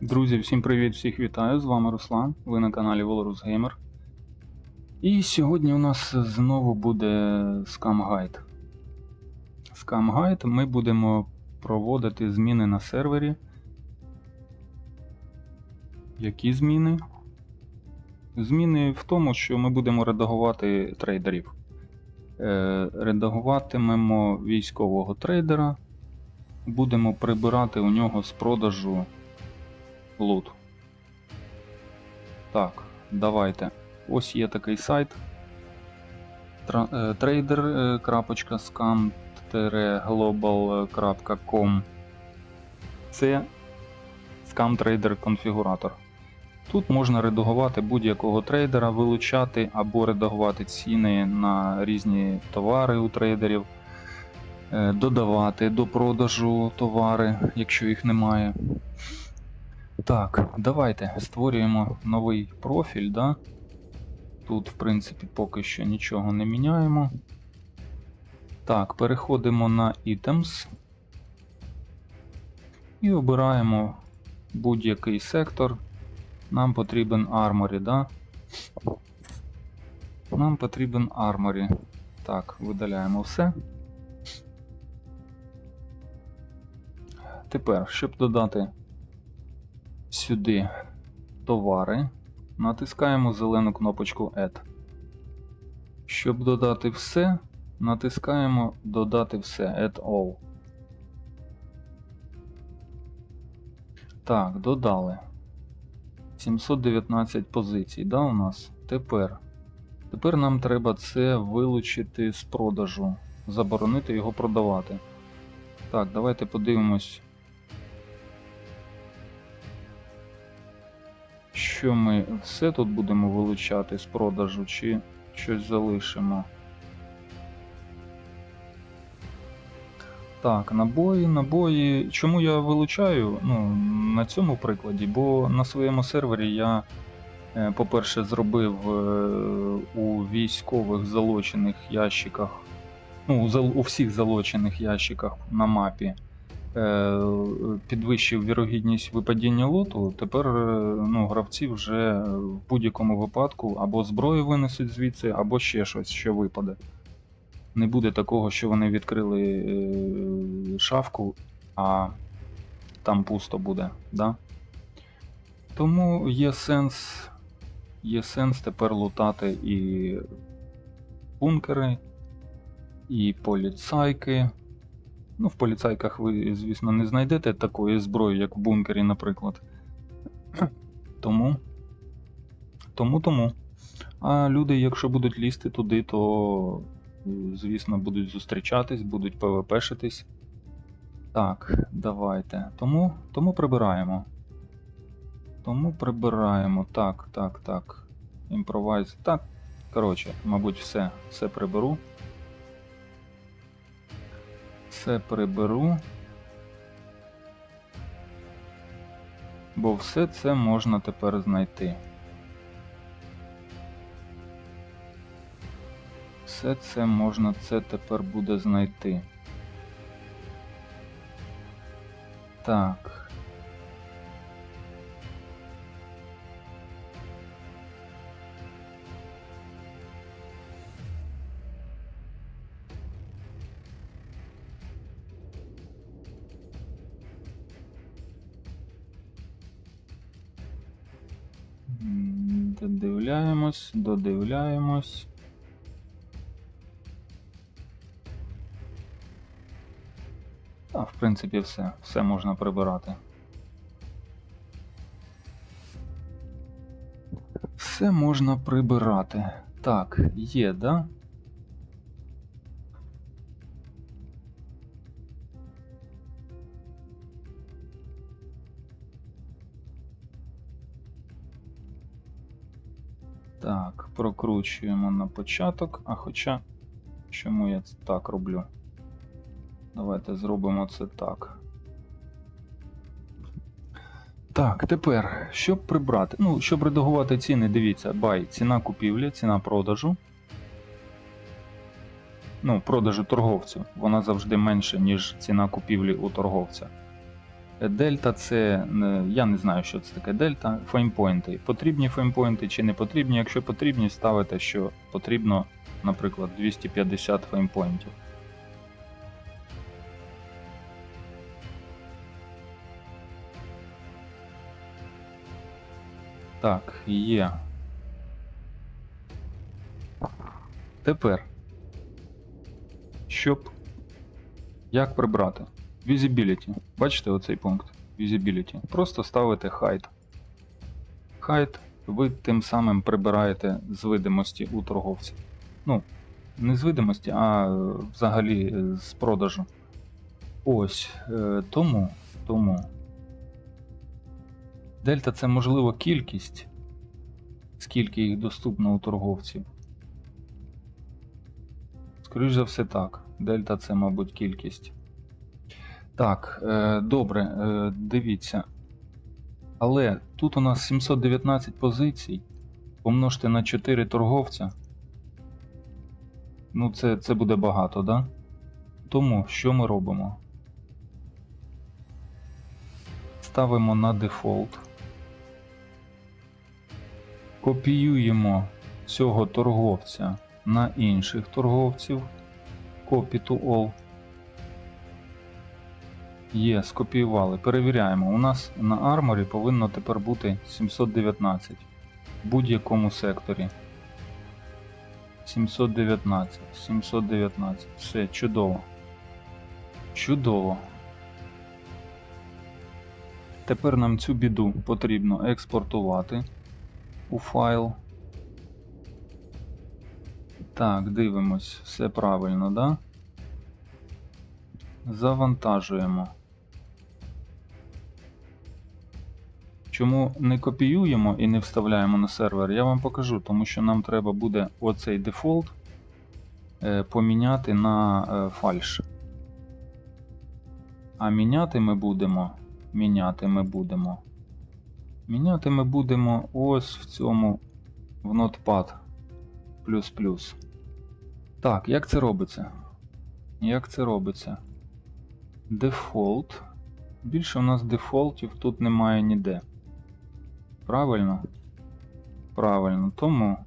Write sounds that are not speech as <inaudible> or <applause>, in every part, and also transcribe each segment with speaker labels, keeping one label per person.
Speaker 1: Друзі, всім привіт, всіх вітаю! З вами Руслан, ви на каналі Walrus Gamer. І сьогодні у нас знову буде. Scam Guide ми будемо проводити зміни на сервері. Які зміни? Зміни в тому, що ми будемо редагувати трейдерів. Е, редагуватимемо військового трейдера, будемо прибирати у нього з продажу лут. Так, давайте. Ось є такий сайт е, trader.scam-global.com Це ScamTrader конфігуратор. Тут можна редагувати будь-якого трейдера, вилучати або редагувати ціни на різні товари у трейдерів, е, додавати до продажу товари, якщо їх немає. Так, давайте створюємо новий профіль. Да? Тут, в принципі, поки що нічого не міняємо. Так, переходимо на Items і обираємо будь-який сектор. Нам потрібен Armory, да? Нам потрібен Armory. Так, видаляємо все. Тепер, щоб додати сюди товари, натискаємо зелену кнопочку Add. Щоб додати все, натискаємо Додати все Add All. Так, додали. 719 позицій, да, у нас? Тепер. Тепер нам треба це вилучити з продажу, заборонити його продавати. Так, давайте подивимось. Що ми все тут будемо вилучати з продажу, чи щось залишимо? Так, набої, набої. Чому я вилучаю? Ну, на цьому прикладі, бо на своєму сервері я, е, по-перше, зробив е, у військових залочених ящиках, ну, у всіх залочених ящиках на мапі підвищив вірогідність випадіння лоту, тепер е, ну, гравці вже в будь-якому випадку або зброю винесуть звідси, або ще щось, що випаде. Не буде такого, що вони відкрили е, шафку, а там пусто буде. Да? Тому є сенс, є сенс тепер лутати і бункери, і поліцайки. Ну, в поліцайках ви, звісно, не знайдете такої зброї, як в бункері, наприклад. <clears throat> Тому. Тому тому. А люди, якщо будуть лізти туди, то, звісно, будуть зустрічатись, будуть ПВПшитись. Так, давайте. Тому, тому прибираємо. Тому прибираємо. Так, так, так. Імпровайз. Так. Коротше, мабуть, все, все приберу. Все приберу. Бо все це можна тепер знайти. Все це можна це тепер буде знайти. Так. Додивляємось, додивляємось. А, в принципі, все. Все можна прибирати. Все можна прибирати. Так, є, да? Так, прокручуємо на початок, а хоча чому я це так роблю? Давайте зробимо це так. Так, тепер, щоб прибрати. Ну, щоб редагувати ціни, дивіться, бай, ціна купівлі, ціна продажу. Ну, продажу торговцю. Вона завжди менша, ніж ціна купівлі у торговця. Дельта це е, я не знаю, що це таке дельта. Феймпойнти. Потрібні феймпойнти чи не потрібні. Якщо потрібні, ставите, що потрібно, наприклад, 250 феймпойнтів. Так, є. Тепер. Щоб. Як прибрати? Visibility. Бачите оцей пункт? Visibility. Просто ставите Hide. Hide ви тим самим прибираєте з видимості у торговця. Ну, не з видимості, а е, взагалі е, з продажу. Ось. е, Тому. Тому. Дельта це можливо кількість, скільки їх доступно у торговців. Скоріше за все так. Дельта це, мабуть, кількість. Так, е, добре, е, дивіться. Але тут у нас 719 позицій. Помножте на 4 торговця. Ну, це, це буде багато, да? Тому що ми робимо? Ставимо на дефолт. Копіюємо цього торговця на інших торговців. Copy to all. Є, скопіювали. Перевіряємо. У нас на арморі повинно тепер бути 719 в будь-якому секторі. 719, 719. Все, чудово. Чудово. Тепер нам цю біду потрібно експортувати у файл. Так, дивимось, все правильно, да? Завантажуємо. Чому не копіюємо і не вставляємо на сервер, я вам покажу, тому що нам треба буде оцей дефолт е, поміняти на е, фальш. А міняти ми будемо. Міняти ми будемо. Міняти ми будемо ось в цьому в Notepad. Так, як це робиться? Як це робиться? Дефолт. Більше у нас дефолтів тут немає ніде. Правильно? Правильно, тому.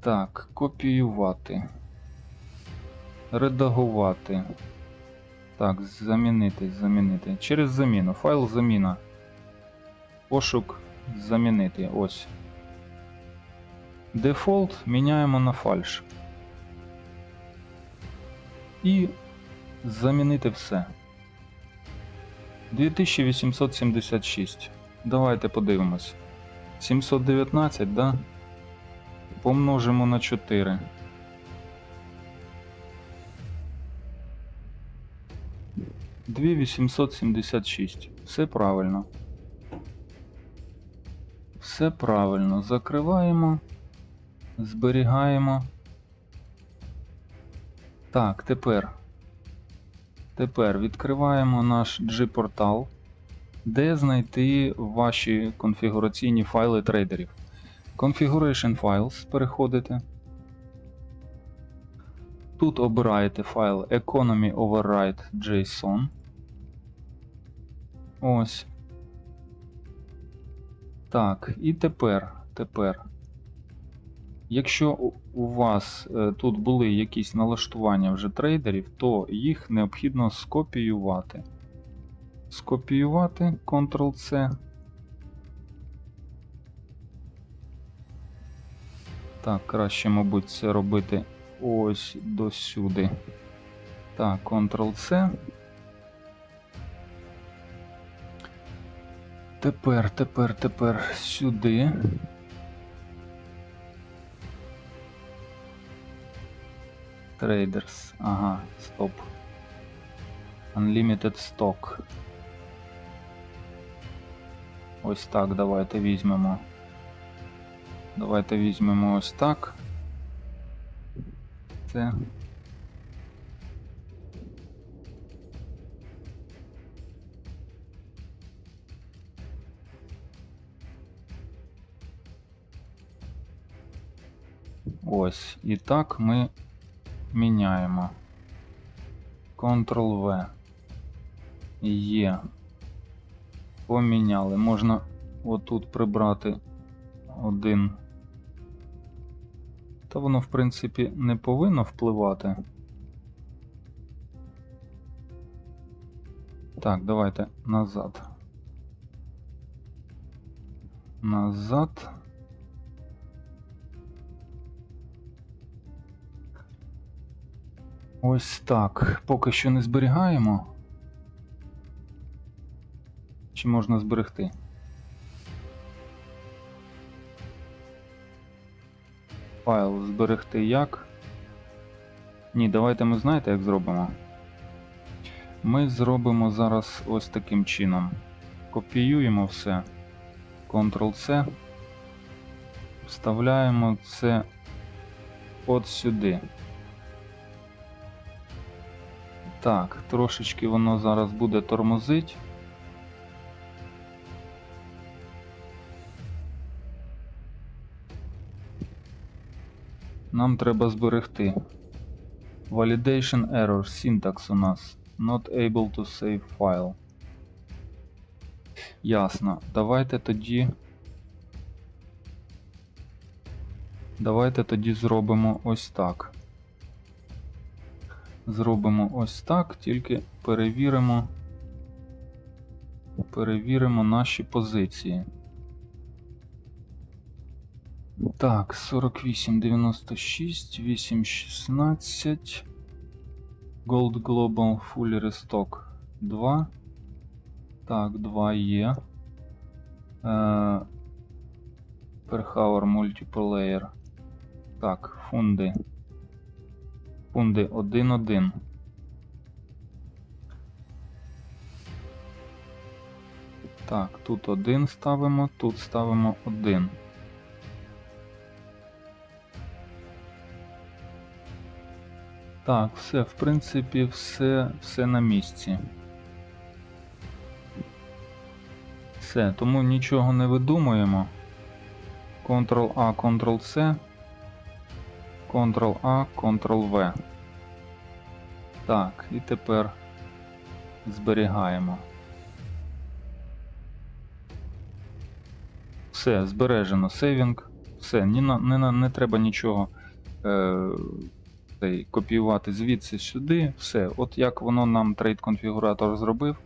Speaker 1: Так, копіювати. Редагувати. Так, замінити, замінити. Через заміну. Файл заміна. Пошук замінити. Ось. Дефолт міняємо на фальш. І замінити все. 2876. Давайте подивимось. 719, да? Помножимо на 4. Дві 876. Все правильно. Все правильно. Закриваємо. Зберігаємо. Так, тепер. Тепер відкриваємо наш G-портал, де знайти ваші конфігураційні файли трейдерів. Configuration Files переходите. Тут обираєте файл Economy Override JSON. Ось. Так, і тепер, тепер. Якщо у- вас е, тут були якісь налаштування вже трейдерів, то їх необхідно скопіювати. Скопіювати Ctrl-C. Так, краще, мабуть, це робити ось до сюди. Так, Ctrl-C. Тепер, тепер, тепер сюди. Traders. Ага, стоп. Unlimited Stock. Ось так, давайте візьмемо. Давайте візьмемо ось так. Це. Ось. І так ми міняємо. Ctrl-V. Є. Поміняли. Можна отут прибрати один. Та воно, в принципі, не повинно впливати. Так, давайте назад. Назад. Ось так. Поки що не зберігаємо. Чи можна зберегти? Файл зберегти як? Ні, давайте ми знаєте, як зробимо. Ми зробимо зараз ось таким чином. Копіюємо все. Ctrl-C. Вставляємо це от сюди. Так, трошечки воно зараз буде тормозить. Нам треба зберегти. Validation error, syntax у нас. Not able to save file. Ясно. Давайте тоді. Давайте тоді зробимо ось так. Зробимо ось так, тільки перевіримо. Перевіримо наші позиції. Так, 48, 96, 8, 16. Gold Global Full Restock 2. Так, 2 є. Е, Perhour Multiplayer. Так, фунди. Фунди 1-1. Так, тут один ставимо, тут ставимо один. Так, все, в принципі, все, все на місці. Все, тому нічого не видумуємо. Ctrl-A, Ctrl-C, Ctrl-A, Ctrl-V. Так, і тепер зберігаємо. Все, збережено сейвінг. Все, не, не, не треба нічого е, копіювати звідси сюди. Все, от як воно нам трейд конфігуратор зробив.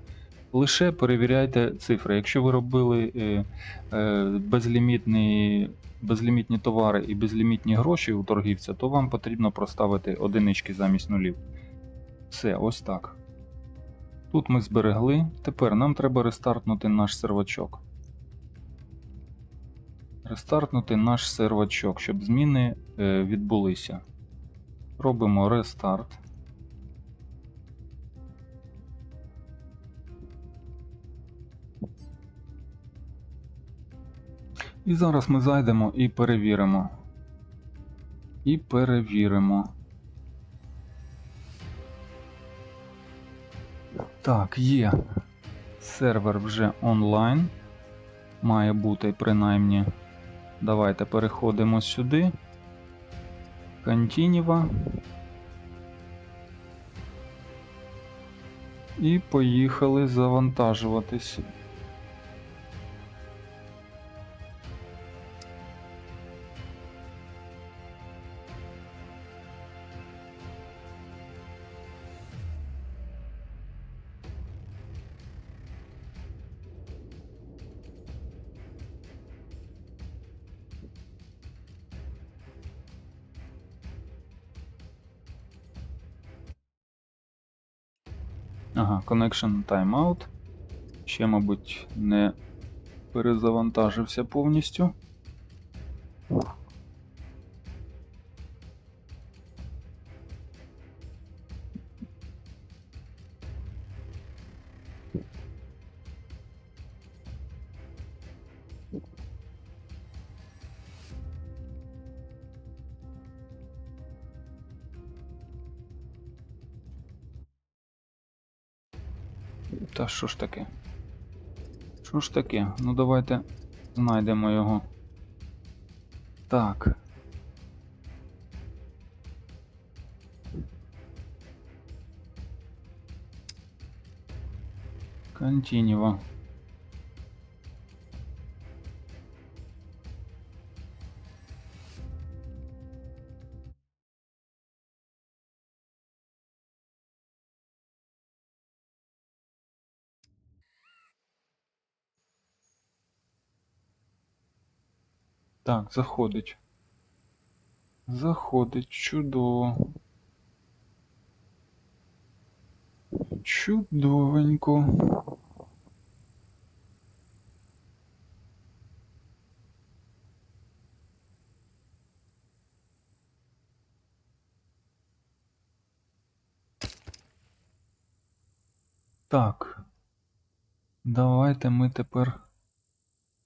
Speaker 1: Лише перевіряйте цифри. Якщо ви робили е, е, безлімітні, безлімітні товари і безлімітні гроші у торгівця, то вам потрібно проставити одинички замість нулів. Все, ось так. Тут ми зберегли. Тепер нам треба рестартнути наш сервачок. Рестартнути наш сервачок, щоб зміни е, відбулися. Робимо рестарт. І зараз ми зайдемо і перевіримо. І перевіримо. Так, є. Сервер вже онлайн. Має бути принаймні. Давайте переходимо сюди. Continua. І поїхали завантажуватись. Ага, connection timeout. Ще, мабуть, не перезавантажився повністю. Та що ж таке? Що ж таке? Ну давайте знайдемо його. Так. Continue. Так, заходить. Заходить чудово. Чудовенько. Так. Давайте ми тепер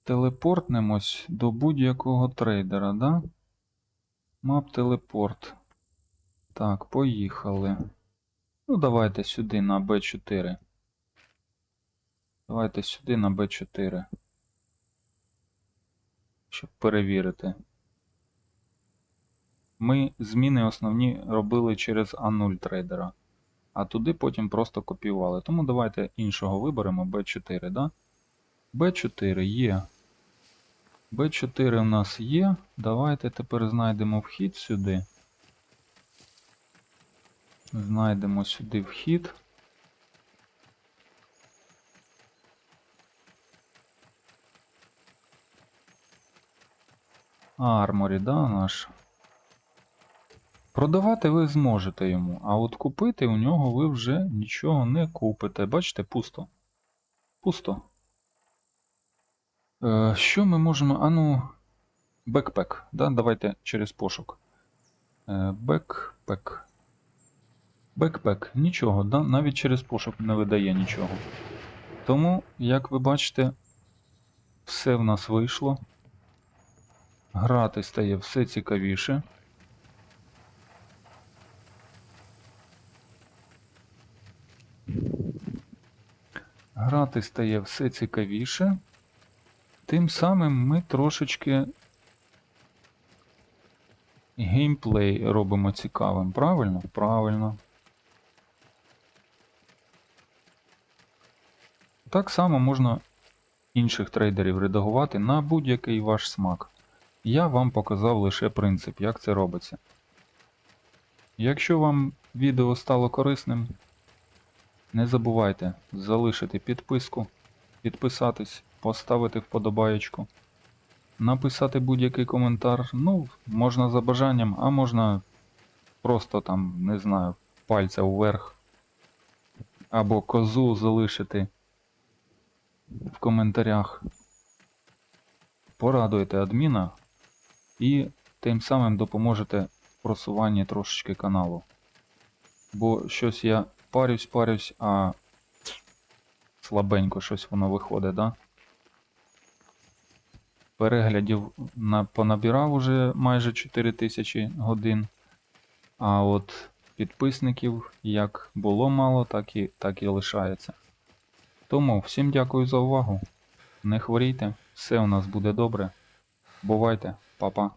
Speaker 1: телепортнемось до будь-якого трейдера, да? Мап телепорт. Так, поїхали. Ну, давайте сюди на B4. Давайте сюди на B4. Щоб перевірити. Ми зміни основні робили через A0 трейдера. А туди потім просто копіювали. Тому давайте іншого виберемо B4, да? B4 є. B4 у нас є. Давайте тепер знайдемо вхід сюди. Знайдемо сюди вхід. Арморі, да, наш. Продавати ви зможете йому, а от купити у нього ви вже нічого не купите. Бачите, пусто. Пусто. Е, що ми можемо. А ну. Бекпек. Да? Давайте через пошук. Е, бекпек. Бекпек. Нічого, да? навіть через пошук не видає нічого. Тому, як ви бачите, все в нас вийшло. Грати стає все цікавіше. Грати стає все цікавіше. Тим самим ми трошечки геймплей робимо цікавим. Правильно? Правильно. Так само можна інших трейдерів редагувати на будь-який ваш смак. Я вам показав лише принцип, як це робиться. Якщо вам відео стало корисним, не забувайте залишити підписку, підписатись, поставити вподобаєчку, написати будь-який коментар. Ну, можна за бажанням, а можна просто там, не знаю, пальця вверх. Або козу залишити в коментарях. Порадуйте адміна і тим самим допоможете в просуванні трошечки каналу. Бо щось я парюсь, парюсь, а слабенько щось воно виходить, да? Переглядів на, понабирав уже майже 4000 годин. А от підписників як було мало, так і, так і лишається. Тому всім дякую за увагу. Не хворійте, все у нас буде добре. Бувайте, па-па.